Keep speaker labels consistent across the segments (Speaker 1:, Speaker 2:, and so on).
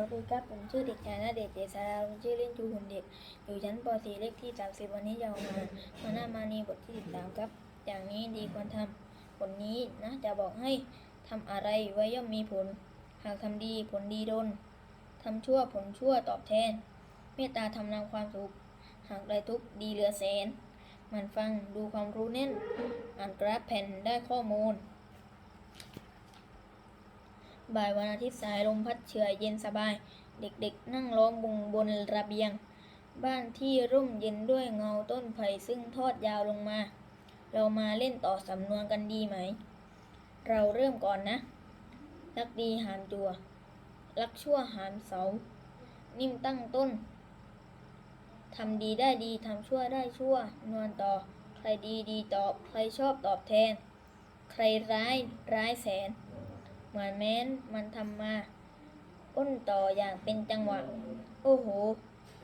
Speaker 1: วัสดีครับผมชื่อเด็กชายนาเดชเจษราผมชื่อเล่นจูหุ่นเด็ก อยู่ชั้นป .4 เลขที่ 30 วันนี้จะเอามามาหน้ามานีบทที่13ครับ อย่างนี้ดีควรทำผลนี้นะจะบอกให้ทำอะไรไว้ย่อมมีผล หากทำดีผลดีดนทำชั่วผลชั่วตอบแทน เมตตาทำนำความสุข หากได้ทุกดีเหลือแสนมันฟังดูความรู้แน่น อ่านกราฟแผ่นได้ข้อมูล บ่ายวันอาทิตย์สายลมพัดเฉยเย็นสบาย เด็กๆ นั่งล้อมวงบนระเบียง บ้านที่ร่มเย็นด้วยเงาต้นไผ่ซึ่งทอดยาวลงมา เรามาเล่นต่อสำนวนกันดีไหม เราเริ่มก่อนนะ รักดีหามจัว รักชั่วหามเสา นิ่มตั้งต้นทำดีได้ดีทำชั่วได้ชั่ว นวลต่อ ใครดีดีตอบ ใครชอบตอบแทน ใครร้ายร้ายแสน เหมือนแม้นมันทำมาอ้นต่ออย่างเป็นจังหวะ โอ้โห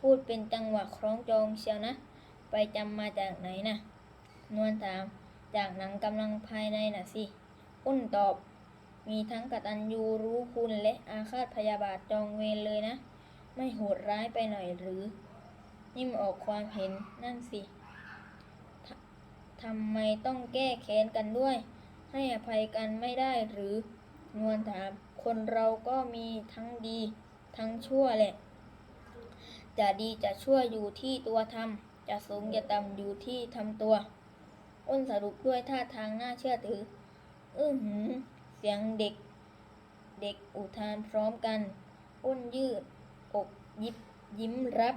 Speaker 1: พูดเป็นจังหวะคล้องจองเชียวนะ ไปจำมาจากไหนนะนวลถาม จากหนังกำลังภายในน่ะสิอ้นตอบ มีทั้งกตัญญูรู้คุณและอาฆาตพยาบาทจองเวรเลยนะ ไม่โหดร้ายไปหน่อยหรือ นิ่มออกความเห็นนั่นสิทำไมต้องแก้แค้นกันด้วย ให้อภัยกันไม่ได้หรือ นวลถาม คนเราก็มีทั้งดีทั้งชั่วแหละ จะดีจะชั่วอยู่ที่ตัวทำจะสูงจะต่ำอยู่ที่ทำตัว อ้นสรุปด้วยท่าทางน่าเชื่อถือ อื้อหือ เสียงเด็ก เด็กอุทานพร้อมกัน อ้นยืด อกยิบยิ้มรับ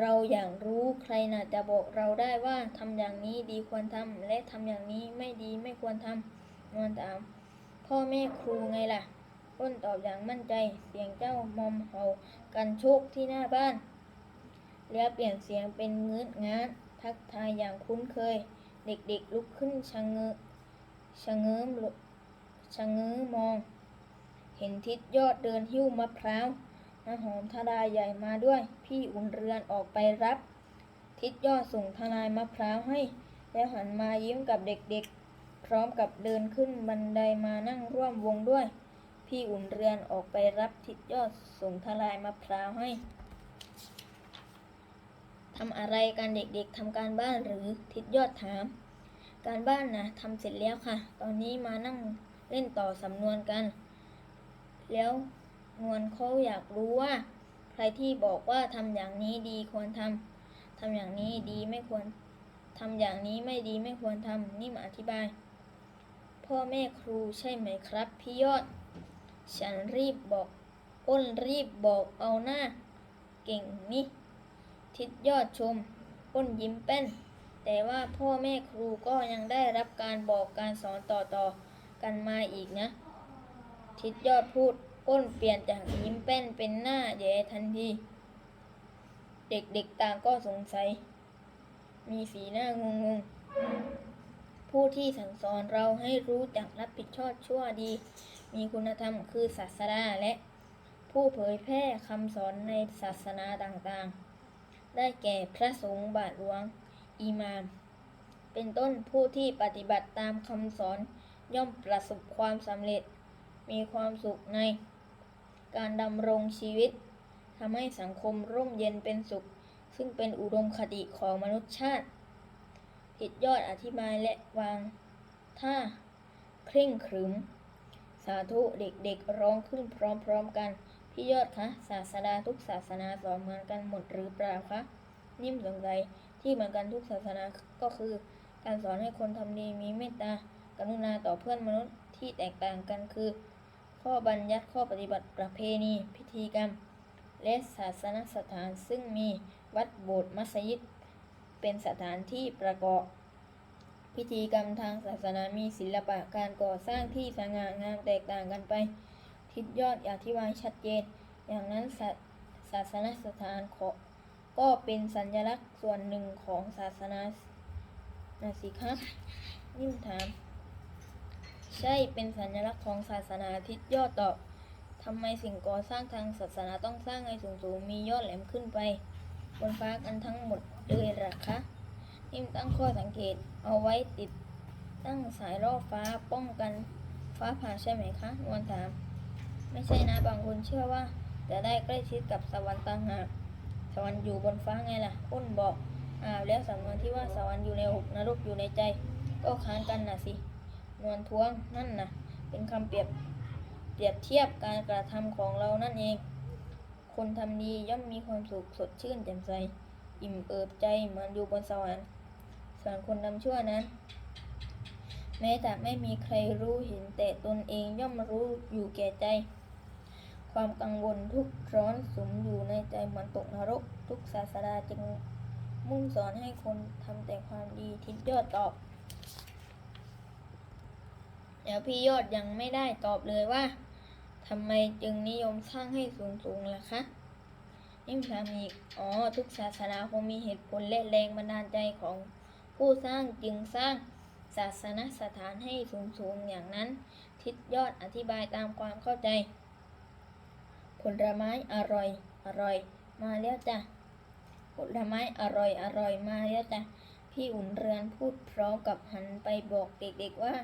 Speaker 1: เราอย่างรู้ใครน่ะจะบอกเราได้ว่าทำอย่างนี้ดีควรทำและทำอย่างนี้ไม่ดีไม่ควรทำนวลถาม พ่อแม่ครูไงล่ะอ้นตอบอย่างมั่นใจ เสียงเจ้ามอมเห่ากันโชคที่หน้าบ้าน แล้วเปลี่ยนเสียงเป็นเงื้องานทักทายอย่างคุ้นเคย เด็กๆลุกขึ้นชะเงอชะเง้อมชะเง้อมอง เห็นทิศยอดเดินหิ้วมะพร้าวน้ำหอมทดาใหญ่มาด้วย พี่อุ่นเรือนออกไปรับ ทิศยอดส่งทนายมะพร้าวให้ แล้วหันมายิ้มกับเด็กๆ พร้อมกับเดินขึ้นบันไดมานั่งร่วมวงด้วย พี่อุ่นเรือนออกไปรับทิศยอดส่งทลายมะพร้าวให้ทำอะไรกันเด็กๆทำการบ้านหรือทิศยอดถาม การบ้านนะทำเสร็จแล้วค่ะ ตอนนี้มานั่งเล่นต่อสำนวนกัน แล้วนวลเขาอยากรู้ว่า ใครที่บอกว่าทำอย่างนี้ดีควรทำทำอย่างนี้ดีไม่ควรทำอย่างนี้ไม่ดีไม่ควรทำนี่มาอธิบาย พ่อแม่ครูใช่ไหมครับพี่ยอด ฉันรีบบอก อ้นรีบบอกเอาหน้า เก่งนี่ ทิดยอดชม อ้นยิ้มเป็นแต่ว่าพ่อแม่ครูก็ยังได้รับการบอกการสอนต่อๆกันมาอีกนะ ทิดยอดพูด อ้นเปลี่ยนจากยิ้มเป็นเป็นหน้าแย่ทันที เด็กๆต่างก็สงสัย มีสีหน้างงๆ ผู้ที่สั่งสอนเราให้รู้จักรับผิดชอบชั่วดี มีคุณธรรมคือศาสดาและผู้เผยแพร่คำสอนในศาสนาต่างๆ ได้แก่พระสงฆ์บาทหลวงอิมาม เป็นต้นผู้ที่ปฏิบัติตามคำสอนย่อมประสบความสำเร็จ มีความสุขใน การดำรงชีวิตทำให้สังคมร่มเย็นเป็นสุข ซึ่งเป็นอุดมคติของมนุษยชาติ ผิดยอดอธิบายและวางท่าเคร่งขรึม สาธุเด็กๆร้องขึ้นพร้อมๆกัน พี่ยอดคะศาสดาทุกศาสนาสอนเหมือนกันหมดหรือเปล่าคะนิ่มสงสัยที่เหมือนกันทุกศาสนาก็คือ การสอนให้คนทำดีมีเมตตากรุณาต่อเพื่อนมนุษย์ที่แตกต่างกันคือ ข้อบัญญัติข้อปฏิบัติประเพณี พิธีกรรม และศาสนสถานซึ่งมีวัดโบสถ์มัสยิด เป็นสถานที่ประกอบ พิธีกรรมทางศาสนามีศิลปะการก่อสร้างที่สง่างามแตกต่างกันไป ทิศยอดอธิบายชัดเจน อย่างนั้นศาศาสนสถานขอก็เป็นสัญลักษณ์ส่วนหนึ่งของศาสนานะสิครับนิ่มถาม ใช่เป็นสัญลักษณ์ของศาสนาทิศยอดตอบทำไมสิ่งก่อสร้างทางศาสนาต้องสร้างให้สูงๆมียอดแหลมขึ้นไป บนฟ้ากันทั้งหมด เลยหรอคะนิ่มตั้งข้อสังเกตเอาไว้ติดตั้งสายล่อฟ้าป้องกันฟ้าผ่าใช่ไหมคะนวลถาม ไม่ใช่นะบางคนเชื่อว่า จะได้ใกล้ชิดกับสวรรค์ต่างหากสวรรค์อยู่บนฟ้าไงล่ะอ้นบอกอ้าแล้วสำนวนที่ว่าสวรรค์อยู่ในอกนรกอยู่ในใจ ก็ค้านกันนะสินวลท้วงนั่นนะเป็นคำเปรียบเปรียบเทียบการกระทำของเรานั่นเอง คนทำดีย่อมมีความสุขสดชื่นแจ่มใส อิ่มเอิบใจเหมือนอยู่บนสวรรค์ ส่วนคนทำชั่วนั้น แม้แต่ไม่มีใครรู้เห็นแต่ตนเองย่อมรู้อยู่แก่ใจ ความกังวลทุกขร้อนสมอยู่ในใจเหมือนตกนรก ทุกศาสดาจึงมุ่งสอนให้คนทำแต่ความดีทิศยอดตอบเดี๋ยวพี่ยอดยังไม่ได้ตอบเลยว่าทำไมจึงนิยมสร้างให้สูงสูงๆล่ะคะ ยิ่งถามอีก อ๋อ ทุกศาสนาคงมีเหตุผลและแรงบันดาลใจของผู้สร้างจึงสร้างศาสนสถานให้สูงสูงๆอย่างนั้น ทิศยอดอธิบายตามความเข้าใจ ผลไม้อร่อย อร่อย มาแล้วจ้ะ ผลไม้อร่อย อร่อย มาแล้วจ้ะ พี่อุ่นเรือนพูดพร้อมกับหันไปบอกเด็กๆว่า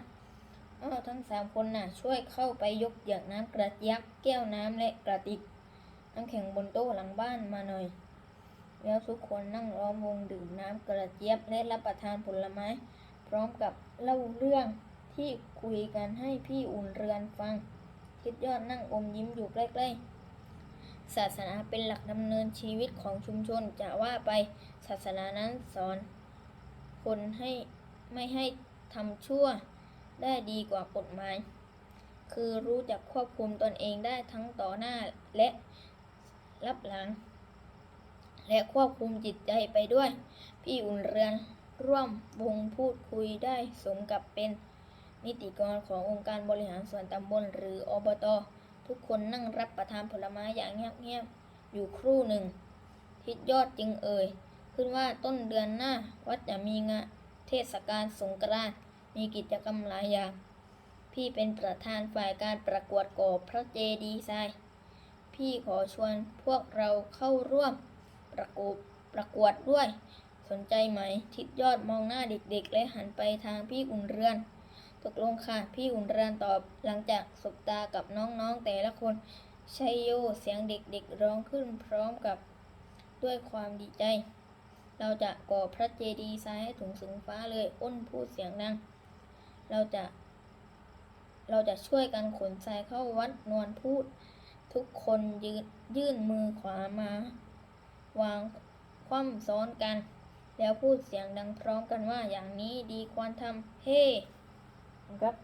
Speaker 1: อ้าวทั้งสามคนน่ะ ช่วยเข้าไปยกเหยือกน้ำกระยักแก้วน้ำและกระติก น้ำแข็งบนโต๊ะหลังบ้านมาหน่อย แล้วทุกคนนั่งล้อมวงดื่มน้ำกระเจี๊ยบและรับประทานผลไม้ พร้อมกับเล่าเรื่องที่คุยกันให้พี่อุ่นเรือนฟัง คิดยอดนั่งอมยิ้มอยู่ใกล้ๆ ศาสนาเป็นหลักดำเนินชีวิตของชุมชนจะว่าไปศาสนานั้นสอน คนให้ไม่ให้ทำชั่วได้ดีกว่ากฎหมาย คือรู้จักควบคุมตนเองได้ทั้งต่อหน้าและ รับหลัง และควบคุมจิตใจไปด้วย พี่อุ่นเรือนร่วมวงพูดคุยได้สมกับเป็นนิติกรขององค์การบริหารส่วนตำบลหรืออบต ทุกคนนั่งรับประทานผลไม้อย่างเงียบๆอยู่ครู่หนึ่ง ทิศยอดจึงเอ่ย ขึ้นว่าต้นเดือนหน้าวัดจะมีงานเทศกาลสงกรานต์มีกิจกรรมหลายอย่าง พี่เป็นประธานฝ่ายการประกวดก่อพระเจดีย์ทราย พี่ขอชวนพวกเราเข้าร่วมประกวดประกวดด้วย สนใจไหม ทิศยอดมองหน้าเด็กๆ และหันไปทางพี่อุ่นเรือน ตกลงค่ะ พี่อุ่นเรือนตอบหลังจากสบตากับน้องๆแต่ละคนชัยโยเสียงเด็กๆร้องขึ้นพร้อมกับด้วยความดีใจ เราจะก่อพระเจดีย์ทรายให้ถึงสูงฟ้าเลยอ้นพูดเสียงดัง เราจะ เราจะช่วยกันขนทรายเข้าวัดนวลพูด ทุกคนยืนยื่นมือขวามาวางคว่ำซ้อนกัน แล้วพูดเสียงดังพร้อมกันว่าอย่างนี้ดีควรทำเฮ้ครับ